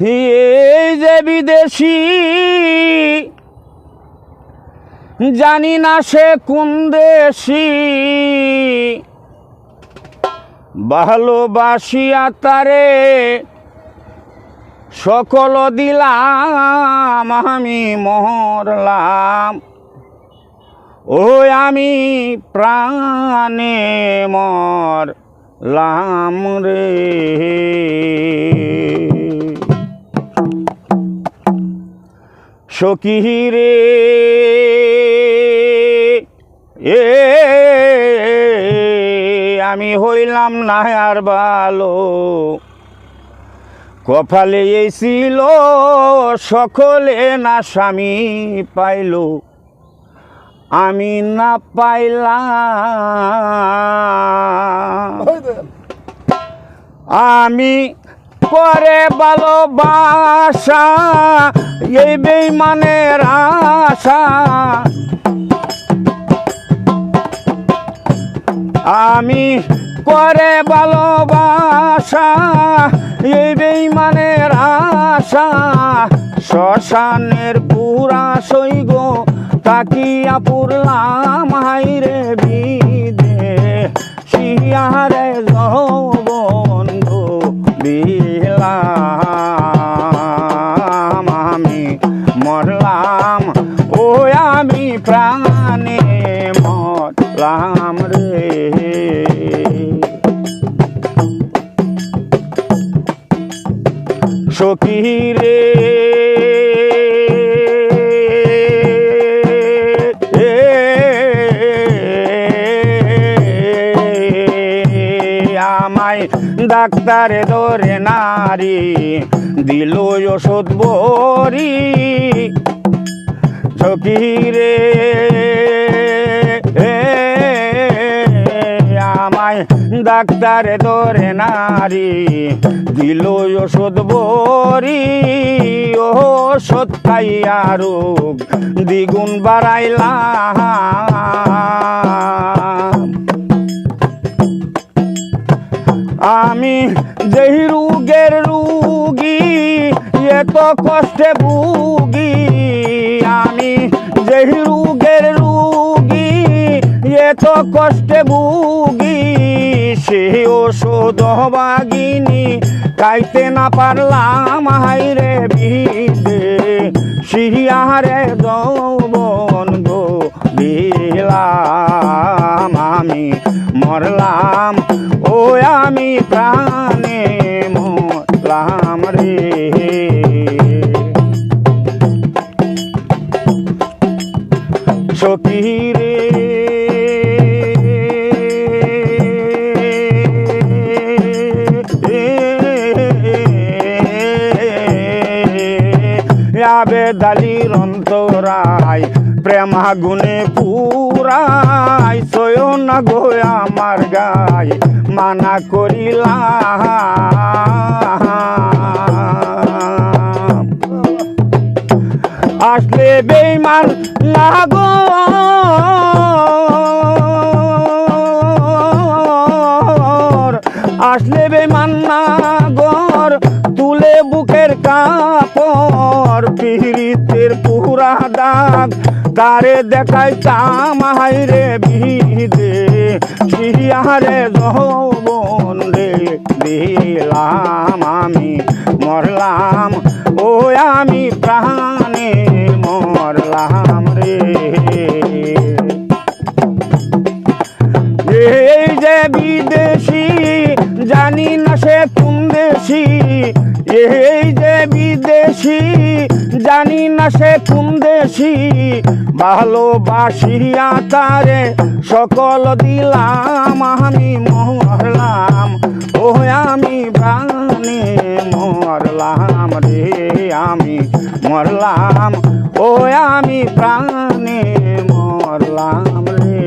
এই যে বিদেশি, জানি না সে কোন দেশি। ভালোবাসিয়া তারে সকল দিলাম, আমি মরলাম। ওই আমি প্রাণে মরলাম রে। সখী রে। এ, আমি হইলাম না আর ভালো। কপালে এই ছিল সকলে না স্বামী পাইল। আমি না পাইলাম। আমি করে ভালোবাসা এই বেইমানের আশা। আমি করে ভালোবাসা, এই বেইমানের আশা। শ্মশানের পুরা সৈগ তাকিয়া পুরলাম হাইরে বিদে। শিয়ারে বন্ধু দিলাম মরলাম রে সখী রে আমায় ডাক্তারে ধরে নারী দিল ওষুধ বরি। সখী ডাক্তারে ধরে নারী দিল ওষুধ বরি ওষুধ খাইয়া রোগ দ্বিগুণ বাড়াইলাম। আমি যেই রোগের রুগী এত কষ্টে ভুগি। আমি যেই রোগের রুগী এত কষ্টে ভুগি। সে ওষুধ বাগিনি খাইতে না পারলাম হাইরে বিদে। শিহারে যৌবন গো দিলাম আমি, মরলাম, ও আমি প্রাণে মরলাম রে। সখী রে দালির অন্তরায়, প্রেমা গুনে পুরাই সয় না গো আমার গায়, মানা করিলাম। আসলে বেইমান লাগো আসলে বেমান পিরিতের পুরা দাগ তারে দেখাই চাম হাইরে বিদে শিয়ারে যৌবন রে দিলাম আমি, মরলাম, ও আমি প্রাণে মরলাম রে। এই যে বিদেশি, জানি না সে কোন দেশি। এই যে বিদেশি জানি না সে কোন দেশি। ভালোবাসিয়া তারে সকল দিলাম, আমি মরলাম। ও আমি প্রাণে মরলাম রে, আমি মরলাম। ও আমি প্রাণে মরলাম রে।